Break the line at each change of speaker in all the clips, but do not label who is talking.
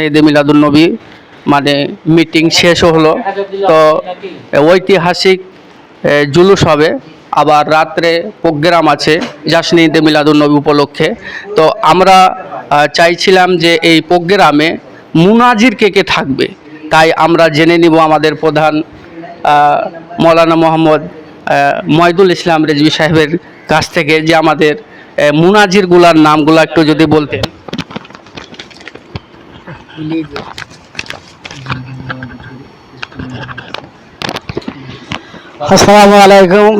ঈদে মিলাদুল নবী মানে মিটিং শেষ হলো। তো ঐতিহাসিক জুলুস হবে। আবার রাত্রে প্রোগ্রাম আছে, জাসনি ঈদে মিলাদুল নবী উপলক্ষে। তো আমরা চাইছিলাম যে এই প্রোগ্রামে মুনাজির কে কে থাকবে। তাই আমরা জেনে নিব আমাদের প্রধান মৌলানা মোহাম্মদ ময়দুল ইসলাম রেজবি সাহেবের কাছ থেকে যে আমাদের মুনাজিরগুলার নামগুলো একটু যদি বলতেন।
আসসালামু আলাইকুম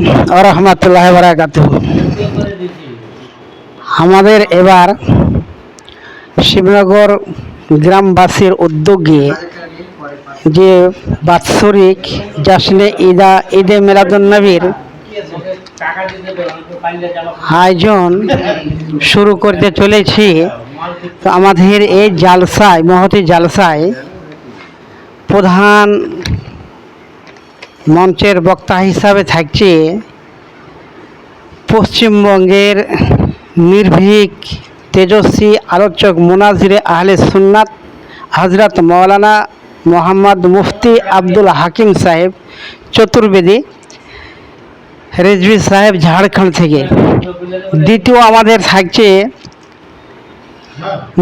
রহমতুল্লাহ বারাকাত আমাদের এবার শিবনগর গ্রামবাসীর উদ্যোগে যে বাৎসরিক জাসনে ঈদা, ঈদে মিলাদুন্নবীর আয়োজন শুরু করতে চলেছি। তো আমাদের এই জালসায়, মহতি জালসায় প্রধান মঞ্চের বক্তা হিসাবে থাকছে পশ্চিমবঙ্গের নির্ভীক তেজস্বী আলোচক মুনাজিরে আহলে সুন্নাত হজরত মৌলানা মোহাম্মদ মুফতি আব্দুল হাকিম সাহেব চতুর্বেদী রেজভি সাহেব ঝাড়খণ্ড থেকে। দ্বিতীয় আমাদের থাকছে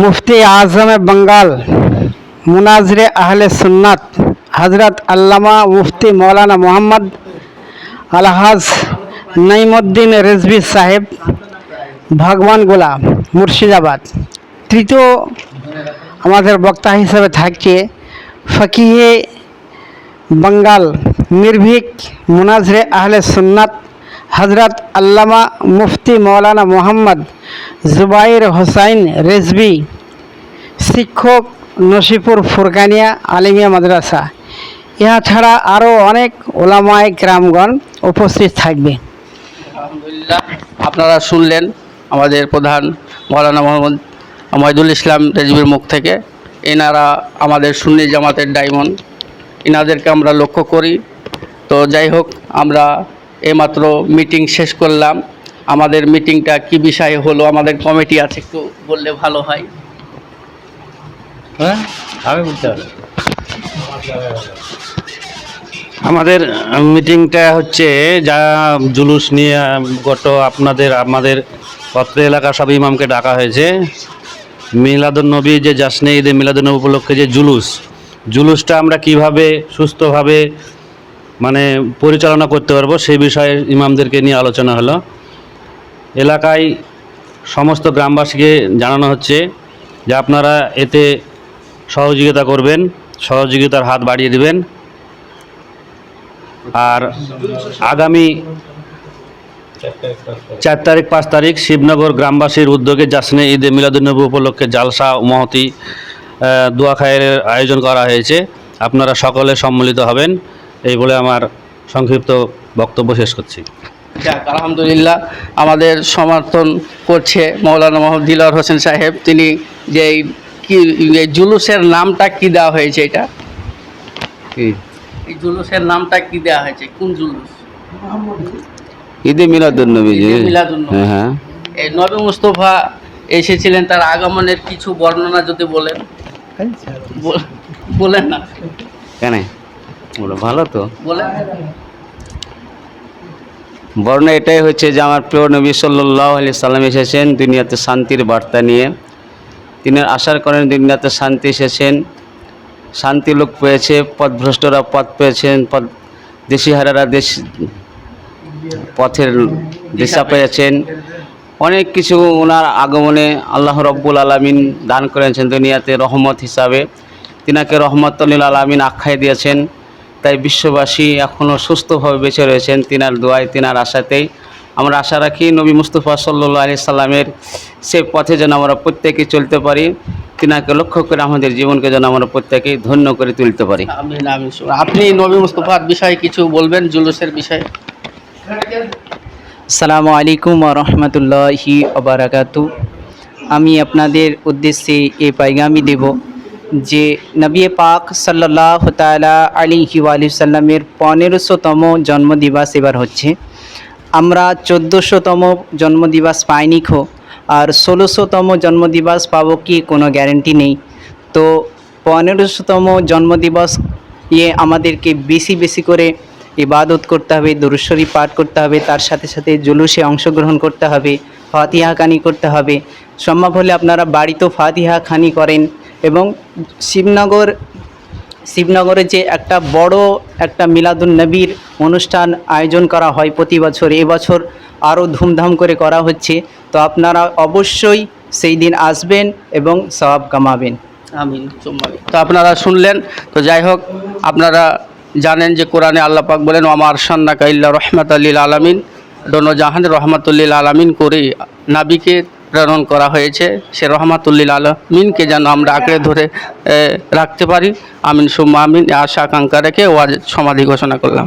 মুফতি আজমে বাঙ্গাল, মুনাজরে আহলে সুন্নাত হজরত আল্লামা মুফতি মৌলানা মোহাম্মদ আলহাজ নাইমুদ্দিন রেজভি সাহেব, ভগবান গোলা মুর্শিদাবাদ। তৃতীয় আমাদের বক্তা হিসেবে থাকছে ফকিহে বাঙ্গাল, নির্ভীক, মুনাজরে আহলে সুন্নাত হজরত আল্লামা মুফতি মৌলানা মোহাম্মদ জুবাইর হোসাইন রেজবি, শিক্ষক নসিপুর ফুরকানিয়া আলিমিয়া মাদ্রাসা। ইহা ছাড়া আরও অনেক ওলামায় গ্রামগণ উপস্থিত থাকবে।
আলহামদুলিল্লাহ, আপনারা শুনলেন আমাদের প্রধান মৌলানা মোহাম্মদ মহিদুল ইসলাম রেজবির মুখ থেকে। এনারা আমাদের সুন্নি জামাতের ডায়মন্ড এনাদেরকে আমরা লক্ষ্য করি। তো যাই হোক, আমরা এইমাত্র মিটিং শেষ করলাম। আমাদের মিটিংটা কি বিষয়ে হলো আমাদের কমিটি আছে একটু বললে ভালো হয়।
হ্যাঁ আমি বলতে হবে। আমাদের মিটিংটা হচ্ছে যা জুলুস নিয়ে গত আপনাদের আমাদের পত্র এলাকা সব ইমামকে ডাকা হয়েছে। মিলাদুন্নবী যে জাসনে ঈদে মিলাদুন্নবী উপলক্ষে যে জুলুস জুলুসটা আমরা কীভাবে সুস্থভাবে মানে পরিচালনা করতে পারব, সেই বিষয়ে ইমামদেরকে নিয়ে আলোচনা হলো। এলাকায় সমস্ত গ্রামবাসীকে জানানো হচ্ছে যে আপনারা এতে সহযোগিতা করবেন, সহযোগিতার হাত বাড়িয়ে দেবেন। আর আগামী চার তারিখ, পাঁচ তারিখ শিবনগর গ্রামবাসীর উদ্যোগে জাসনে ঈদে মিলাদুন্নবী উপলক্ষে জালসা মহতি দোয়া খায়ের আয়োজন করা হয়েছে। আপনারা সকলে সম্মিলিত হবেন। এই বলে আমার সংক্ষিপ্ত বক্তব্য শেষ করছি।
যাক আলহামদুলিল্লাহ আমাদের সমর্থন করছে মৌলানা মোহাম্মদ দিলর হোসেন সাহেব। তিনি যে এই কি এই জুলুসের নামটা কি দেওয়া হয়েছে এটা? এই জুলুসের নামটা কি দেওয়া হয়েছে? কোন জুলুস?
ঈদে মিলাদুন্নবী হ্যাঁ হ্যাঁ।
এই নবী মুস্তফা এসেছিলেন তার আগমনের কিছু বর্ণনা যদি বলেন। বল- বলেন না।
কেন? ভালো তো? বর্ণ এটাই হচ্ছে যে আমার প্রিয় নবী সাল্লাহ আলি সাল্লাম এসেছেন দুনিয়াতে শান্তির বার্তা নিয়ে। তিনি আশার করেন দুনিয়াতে শান্তি এসেছেন শান্তি লোক পেয়েছে পথভ্রষ্টরা পথ পেয়েছেন পথ দেশিহারারা দেশ পথের দিশা পেয়েছেন। অনেক কিছু ওনার আগমনে আল্লাহ রব্বুল আলমিন দান করেছেন দুনিয়াতে রহমত হিসাবে। তিনাকে রহমতুল্লিল আলমিন আখ্যায় দিয়েছেন। তাই বিশ্ববাসী এখনও সুস্থভাবে বেঁচে রয়েছেন তিনার দোয়ায় তিনার আশাতেই। আমরা আশা রাখি নবী মুস্তফা সাল্লু আলি সাল্লামের সে পথে যেন আমরা প্রত্যেকে চলতে পারি তিনাকে লক্ষ্য করে আমাদের জীবনকে যেন আমরা প্রত্যেকেই ধন্য করে তুলতে পারি।
আপনি নবী মুস্তফার বিষয়ে কিছু বলবেন জুলুসের বিষয়ে?
সালামু আলাইকুম রহমতুল্লাহি অবরাকাতু আমি আপনাদের উদ্দেশ্যে এ পাইগামি দেব। যে নবী পাক সাল্লাহ তালা আলিহি সাল্লামের পনেরোশোতম জন্মদিবস এবার হচ্ছে। আমরা চোদ্দোশোতম জন্মদিবস পাইনি খো, আর ষোলোশোতম জন্মদিবস পাবো কি কোনো গ্যারেন্টি নেই। তো পনেরোশোতম জন্মদিবস ইয়ে আমাদেরকে বেশি বেশি করে ইবাদত করতে হবে দুরুশ্বরী পাঠ করতে হবে, তার সাথে সাথে জুলুসে অংশগ্রহণ করতে হবে, ফাতিহা খানি করতে হবে। সম্ভব হলে আপনারা বাড়িতেও ফাতিহা খানি করেন। এবং শিবনগর, শিবনগরে যে একটা বড় একটা মিলাদুন নবীর অনুষ্ঠান আয়োজন করা হয় প্রতি বছর এবছর আরও ধুমধাম করে করা হচ্ছে। তো আপনারা অবশ্যই সেই দিন আসবেন এবং সওয়াব কামাবেন।
আমিন তো আপনারা শুনলেন, তো যাই হোক, আপনারা জানেন যে কোরআনে আল্লাহ পাক বলেন আমার সান্না কাইল্লা রহমাত আল্লিল আলমিন। দোনো জাহান রহমাতুল্লিল আলমিন করে নাবিকে প্রেরণ করা হয়েছে। সে রহমাতুল্লিল আলমিনকে যেন আমরা আঁকড়ে ধরে রাখতে পারি। আমিন সুম্মা আমিন। আশা, আকাঙ্ক্ষা রেখে ওয়াজ সমাধি ঘোষণা করলাম।